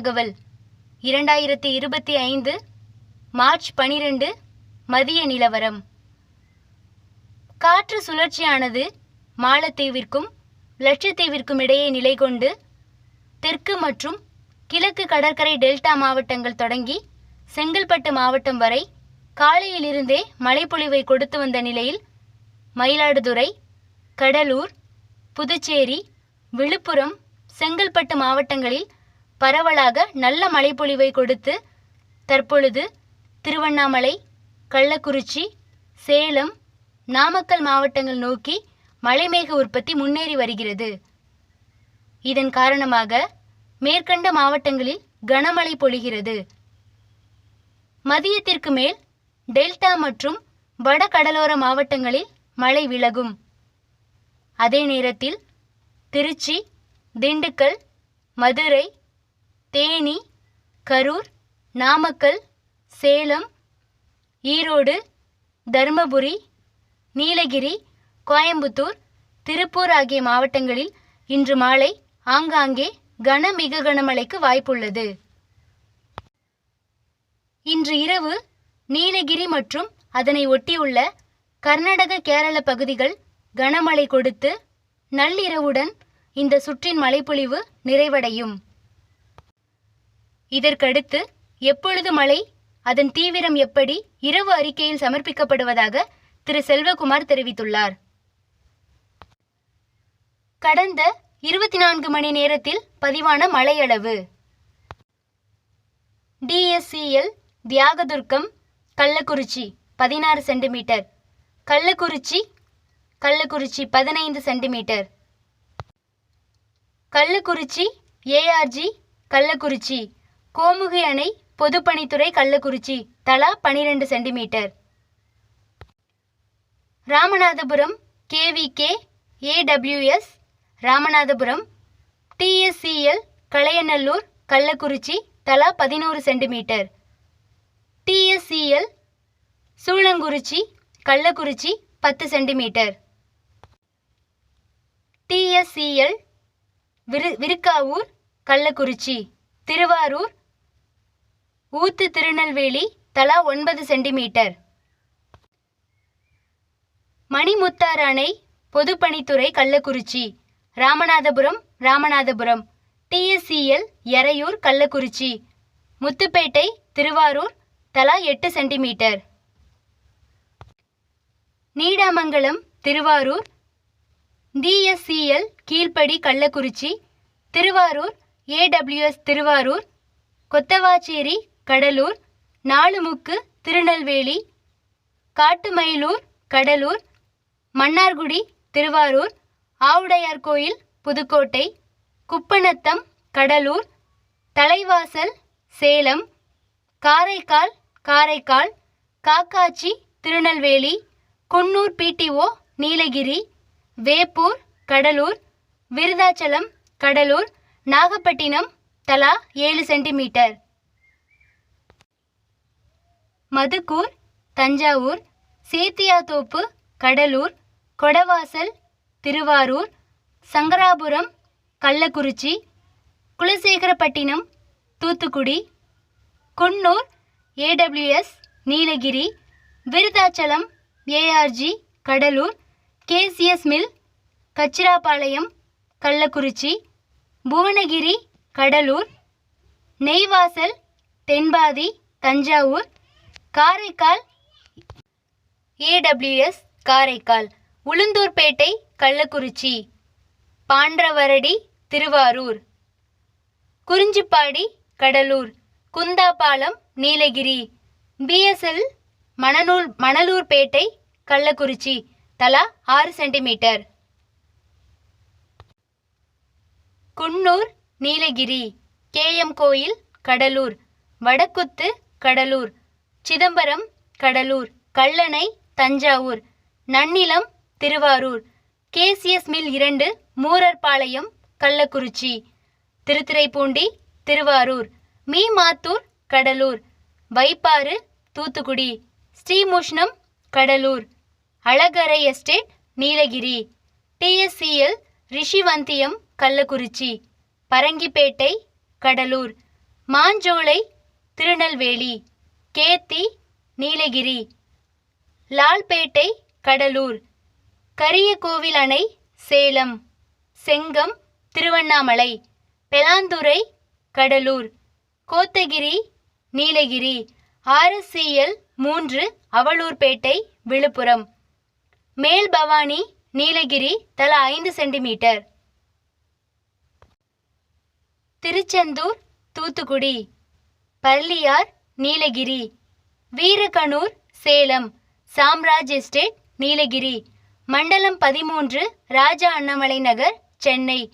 தகவல். இரண்டாயிரத்தி இருபத்தி ஐந்து மார்ச் பனிரெண்டு மதிய நிலவரம். காற்று சுழற்சியானது மாலத்தீவிற்கும் லட்சத்தீவிற்கும் இடையே நிலை கொண்டு தெற்கு மற்றும் கிழக்கு கடற்கரை டெல்டா மாவட்டங்கள் தொடங்கி செங்கல்பட்டு மாவட்டம் வரை காலையிலிருந்தே மழைப்பொழிவை கொடுத்து வந்த நிலையில் மயிலாடுதுறை கடலூர் புதுச்சேரி விழுப்புரம் செங்கல்பட்டு மாவட்டங்களில் பரவலாக நல்ல மழைப்பொழிவை கொடுத்து தற்பொழுது திருவண்ணாமலை கள்ளக்குறிச்சி சேலம் நாமக்கல் மாவட்டங்கள் நோக்கி மழைமேக உற்பத்தி முன்னேறி வருகிறது. இதன் காரணமாக மேற்கண்ட மாவட்டங்களில் கனமழை பொழிகிறது. மதியத்திற்கு மேல் டெல்டா மற்றும் வட கடலோர மாவட்டங்களில் மழை விலகும். அதே நேரத்தில் திருச்சி திண்டுக்கல் மதுரை தேனி கரூர் நாமக்கல் சேலம் ஈரோடு தருமபுரி நீலகிரி கோயம்புத்தூர் திருப்பூர் ஆகிய மாவட்டங்களில் இன்று மாலை ஆங்காங்கே கன மிக கனமழைக்கு வாய்ப்புள்ளது. இன்று இரவு நீலகிரி மற்றும் அதனை ஒட்டியுள்ள கர்நாடக கேரள பகுதிகள் கனமழை கொடுத்து நள்ளிரவுடன் இந்த சுற்றின் மழைப்பொழிவு நிறைவடையும். இதற்கடுத்து எப்பொழுது மழை? அதன் தீவிரம் எப்படி? இரவு அறிக்கையில் சமர்ப்பிக்கப்படுவதாக திரு. செல்வகுமார் தெரிவித்துள்ளார். கடந்த இருபத்தி நான்கு மணி நேரத்தில் பதிவான மழையளவு. டிஎஸ்சிஎல் தியாகதுர்க்கம் கள்ளக்குறிச்சி பதினாறு சென்டிமீட்டர். கள்ளக்குறிச்சி கள்ளக்குறிச்சி பதினைந்து சென்டிமீட்டர். கள்ளக்குறிச்சி ஏஆர்ஜி கள்ளக்குறிச்சி கோமுகி அணை பொதுப்பணித்துறை கள்ளக்குறிச்சி தலா பனிரெண்டு centimetre. Ramanathapuram KVK AWS Ramanathapuram TSCL Kalaiyanallur Kallakurichi தலா பதினோரு சென்டிமீட்டர். டிஎஸ்சிஎல் சூளங்குறிச்சி கள்ளக்குறிச்சி பத்து சென்டிமீட்டர். டிஎஸ்சிஎல் விரு விருக்காவூர் கள்ளக்குறிச்சி திருவாரூர் ஊத்து திருநெல்வேலி தலா ஒன்பது சென்டிமீட்டர். மணிமுத்தாறு அணை பொதுப்பணித்துறை கள்ளக்குறிச்சி. ராமநாதபுரம் ராமநாதபுரம். டிஎஸ்சிஎல் எறையூர் கள்ளக்குறிச்சி. முத்துப்பேட்டை திருவாரூர் தலா எட்டு centimetre. Needamangalam Thiruvarur. TSCL Keezhpadi Kallakurichi. Thiruvarur AWS Thiruvarur. Kothavacheri Cuddalore Nalumukku Tirunelveli Kattumayilur Cuddalore Mannargudi Thiruvarur Avudaiyar Koil Pudukkottai Kuppanatham Cuddalore Thalaivasal Salem Karaikal Karaikal Kakkachi Tirunelveli Coonoor PTO Nilgiris Veppur Cuddalore Virudhachalam Cuddalore Nagapattinam தலா ஏழு centimetre. Madukkur Thanjavur Sethiyathope Cuddalore Kodavasal Thiruvarur Sankarapuram Kallakurichi Kulasekarapattinam Thoothukudi Coonoor AWS Nilgiris Virudhachalam ARG Cuddalore KCS mill Kachirapalayam Kallakurichi Bhuvanagiri Cuddalore Neivasal Thenpathi Thanjavur Karaikal. AWS Karaikal. Ulundurpet Kallakurichi. Pandavaradi Thiruvarur. Kurinjipadi Cuddalore. Kundapalam Nilgiris. BSL மணநூல் Manalurpettai Kallakurichi. தலா ஆறு centimetre. Coonoor Nilgiris. KM Koil Cuddalore. Vadakkuthu Cuddalore. Chidambaram Cuddalore Kallanai Thanjavur Nannilam Thiruvarur KCS mill இரண்டு Moorarpalayam Kallakurichi Thiruthuraipoondi Thiruvarur Memathur Cuddalore Vaippar Thoothukudi Srimushnam Cuddalore அழகரை estate Nilgiri TSCL Rishivandiyam Kallakurichi Parangipettai Cuddalore Manjolai Tirunelveli. Ketti Nilgiri. Lalpet Cuddalore. Kariyakovil அணை சேலம். செங்கம் திருவண்ணாமலை. பெலாந்துறை கடலூர். கோத்தகிரி நீலகிரி. ஆர்எஸ்சிஎல் மூன்று அவலூர்பேட்டை விழுப்புரம். மேல்பவானி நீலகிரி தலா ஐந்து centimetre. Tiruchendur Thoothukudi. Palliyar Nilgiri. Veeraganur Salem. Samraj estate Nilgiri. மண்டலம் பதிமூன்று Raja Annamalai Nagar Chennai.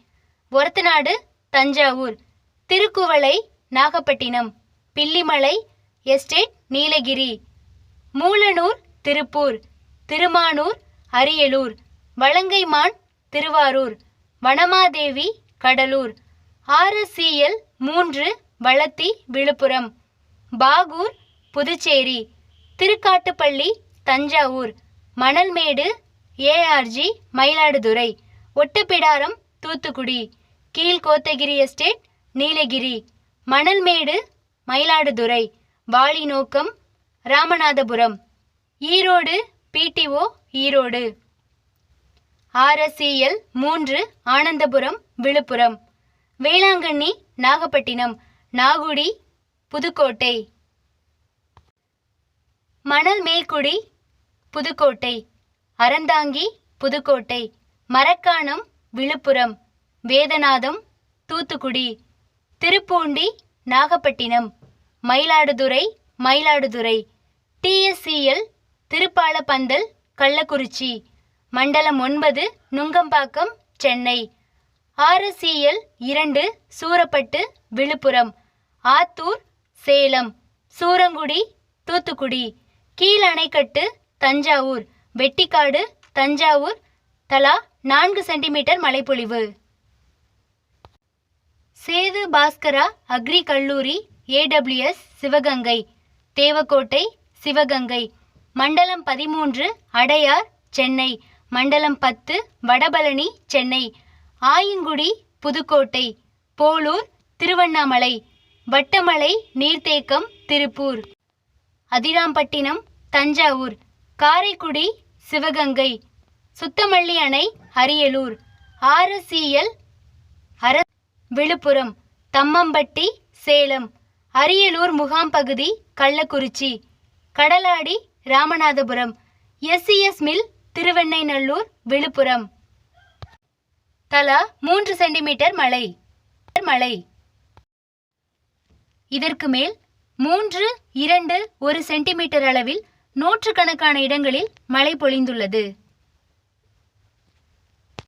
Orathanadu Thanjavur. Thirukkuvalai Nagapattinam. Billimalai estate Nilgiri. Mulanur Tiruppur. Thirumanur Ariyalur. Valangaiman Thiruvarur. Vanamadevi Cuddalore. RSCL மூன்று Valathi Villupuram. Bahour Puducherry Thirukattupalli Thanjavur Manalmedu ARG Mayiladuthurai Ottapidaram Thoothukudi Kilkotagiri estate Nilgiri Manalmedu Mayiladuthurai Valinokkam Ramanathapuram Erode BDO Erode. RSEL மூன்று ஆனந்தபுரம் விழுப்புரம். வேளாங்கண்ணி நாகப்பட்டினம் நாகுடி புதுக்கோட்டை. மணல் மேல்குடி புதுக்கோட்டை. அறந்தாங்கி புதுக்கோட்டை. மரக்காணம் விழுப்புரம். வேதநாதம் தூத்துக்குடி. திருப்பூண்டி நாகப்பட்டினம். மயிலாடுதுறை மயிலாடுதுறை. டிஎஸ்சிஎல் திருப்பாலப்பந்தல் கள்ளக்குறிச்சி. மண்டலம் ஒன்பது நுங்கம்பாக்கம் சென்னை. ஆர்எஸ்சிஎல் இரண்டு சூரப்பட்டு விழுப்புரம். ஆத்தூர் சேலம் சூரங்குடி தூத்துக்குடி கீழ் அணைக்கட்டு தஞ்சாவூர் வெட்டிக்காடு தஞ்சாவூர் தலா நான்கு சென்டிமீட்டர் மழைப்பொழிவு. சேது பாஸ்கரா அக்ரி கல்லூரி ஏடபிள்யூஎஸ் சிவகங்கை தேவக்கோட்டை சிவகங்கை மண்டலம் பதிமூன்று அடையார் சென்னை மண்டலம் பத்து வடபழனி சென்னை ஆயங்குடி புதுக்கோட்டை போலூர் திருவண்ணாமலை வட்டமலை நீர்த்தேக்கம் திருப்பூர். அதிராம்பட்டினம் தஞ்சாவூர். காரைக்குடி சிவகங்கை. சுத்தமல்லி அணை அரியலூர். ஆர்எஸ்இஎல் அர விழுப்புரம். தம்மம்பட்டி சேலம். அரியலூர் முகாம் பகுதி Kallakurichi. Kadaladi Ramanathapuram. SCS mill Thiruvennainallur Villupuram. தலா மூன்று சென்டிமீட்டர் மழை மழை இதற்கு மேல் மூன்று இரண்டு ஒரு சென்டிமீட்டர் அளவில் நூற்றுக்கணக்கான இடங்களில் மழை பொழிந்துள்ளது.